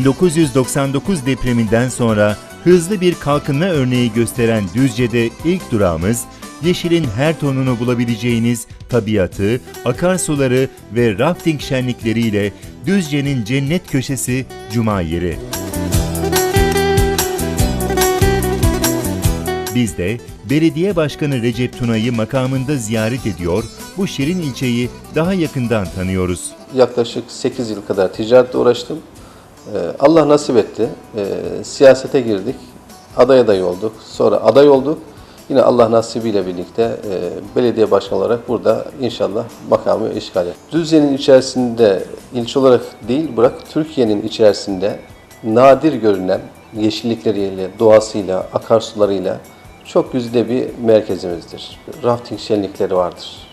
1999 depreminden sonra hızlı bir kalkınma örneği gösteren Düzce'de ilk durağımız, yeşilin her tonunu bulabileceğiniz tabiatı, akarsuları ve rafting şenlikleriyle Düzce'nin cennet köşesi Cuma yeri. Biz de Belediye Başkanı Recep Tuna'yı makamında ziyaret ediyor, bu şirin ilçeyi daha yakından tanıyoruz. Yaklaşık 8 yıl kadar ticaretle uğraştım. Ee, Allah nasip etti. Ee, Siyasete girdik. Aday aday olduk. Sonra aday olduk. Yine Allah nasibiyle birlikte e, belediye başkanı olarak burada inşallah makamı işgal ettim. Düzce'nin içerisinde ilçe olarak değil bırak Türkiye'nin içerisinde nadir görünen yeşillikleriyle, doğasıyla, akarsularıyla çok güzide bir merkezimizdir. Rafting şenlikleri vardır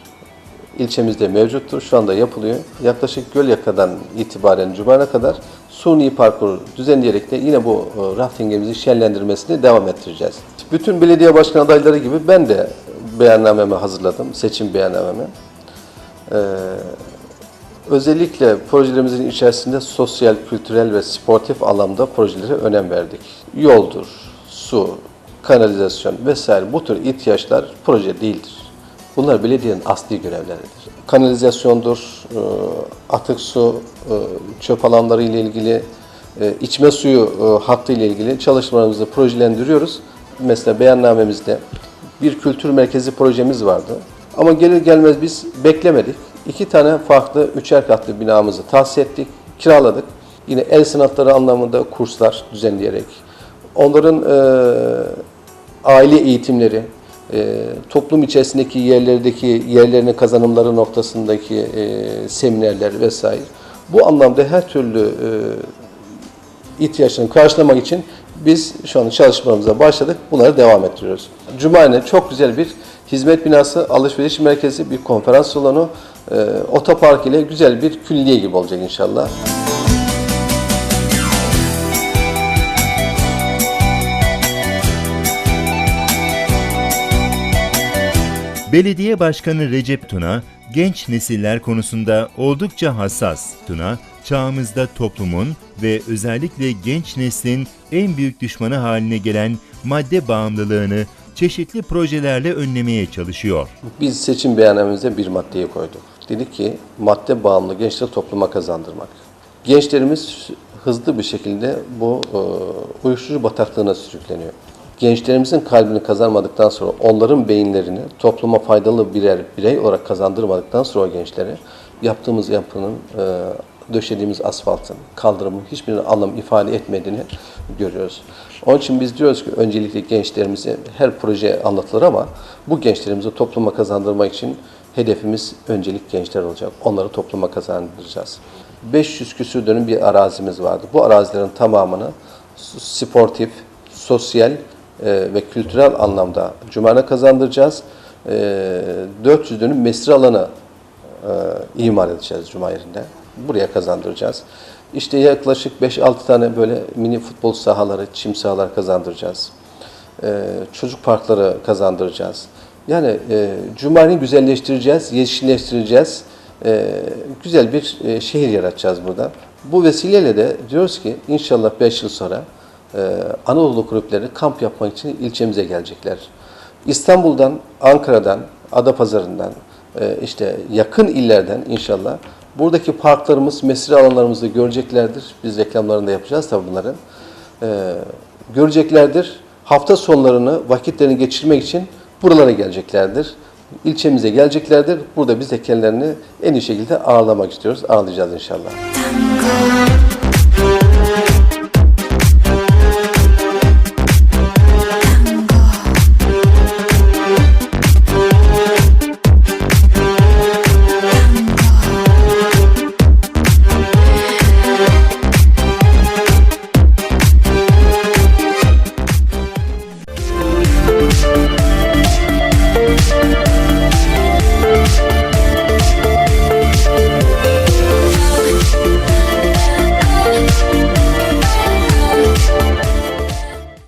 ilçemizde mevcuttur. Şu anda yapılıyor. Yaklaşık Gölyaka'dan itibaren Cuma'na kadar suni parkur düzenleyerek de yine bu e, raftingimizi şenlendirmesini devam ettireceğiz. Bütün belediye başkan adayları gibi ben de beyannamemi hazırladım, seçim beyannamemi. Ee, özellikle projelerimizin içerisinde sosyal, kültürel ve sportif anlamda projelere önem verdik. Yoldur, su, kanalizasyon vesaire bu tür ihtiyaçlar proje değildir. Bunlar belediyenin asli görevleridir. Kanalizasyondur, e, atık su, e, çöp alanları ile ilgili, e, içme suyu hattı ile ilgili çalışmalarımızı projelendiriyoruz. Mesela beyannamemizde bir kültür merkezi projemiz vardı. Ama gelir gelmez biz beklemedik. İki tane farklı üçer katlı binamızı tahsis ettik, kiraladık. Yine el sanatları anlamında kurslar düzenleyerek, onların e, aile eğitimleri, e, toplum içerisindeki yerlerdeki yerlerine kazanımları noktasındaki e, seminerler vesaire. Bu anlamda her türlü e, ihtiyaçlarını karşılamak için biz şu an çalışmalarımıza başladık. Bunları devam ettiriyoruz. Cuma'ne çok güzel bir hizmet binası, alışveriş merkezi, bir konferans salonu, e, otopark ile güzel bir külliye gibi olacak inşallah. Belediye Başkanı Recep Tuna, genç nesiller konusunda oldukça hassas. Tuna, çağımızda toplumun ve özellikle genç neslin en büyük düşmanı haline gelen madde bağımlılığını çeşitli projelerle önlemeye çalışıyor. Biz seçim beyannamemizde bir maddeyi koyduk. Dedik ki madde bağımlı gençleri topluma kazandırmak. Gençlerimiz hızlı bir şekilde bu e, uyuşturucu bataklığına sürükleniyor. Gençlerimizin kalbini kazanmadıktan sonra onların beyinlerini topluma faydalı birer birey olarak kazandırmadıktan sonra o gençlere yaptığımız yapının e, döşediğimiz asfaltın, kaldırımın hiçbir anlam ifade etmediğini görüyoruz. Onun için biz diyoruz ki öncelikle gençlerimize her proje anlatılır ama bu gençlerimizi topluma kazandırmak için hedefimiz öncelik gençler olacak. Onları topluma kazandıracağız. 500 küsür dönüm bir arazimiz vardı. Bu arazilerin tamamını sportif, sosyal e, ve kültürel anlamda Cuma'na kazandıracağız. E, 400 dönüm mesire alanı e, imar edeceğiz Cuma yerinde. Buraya kazandıracağız. İşte yaklaşık 5-6 tane böyle mini futbol sahaları, çim sahalar kazandıracağız. E, çocuk parkları kazandıracağız. Yani e, Cuma'yı güzelleştireceğiz, yeşilleştireceğiz. E, güzel bir e, şehir yaratacağız burada. Bu vesileyle de diyoruz ki inşallah 5 yıl sonra Anadolu kulüpleri kamp yapmak için ilçemize gelecekler. İstanbul'dan, Ankara'dan, Adapazarı'ndan, e, işte yakın illerden inşallah buradaki parklarımız, mesire alanlarımızı göreceklerdir. Biz reklamlarını da yapacağız tabii bunların. E, göreceklerdir. Hafta sonlarını, vakitlerini geçirmek için buralara geleceklerdir. İlçemize geleceklerdir. Burada biz de kendilerini en iyi şekilde ağırlamak istiyoruz. Ağırlayacağız inşallah. Tam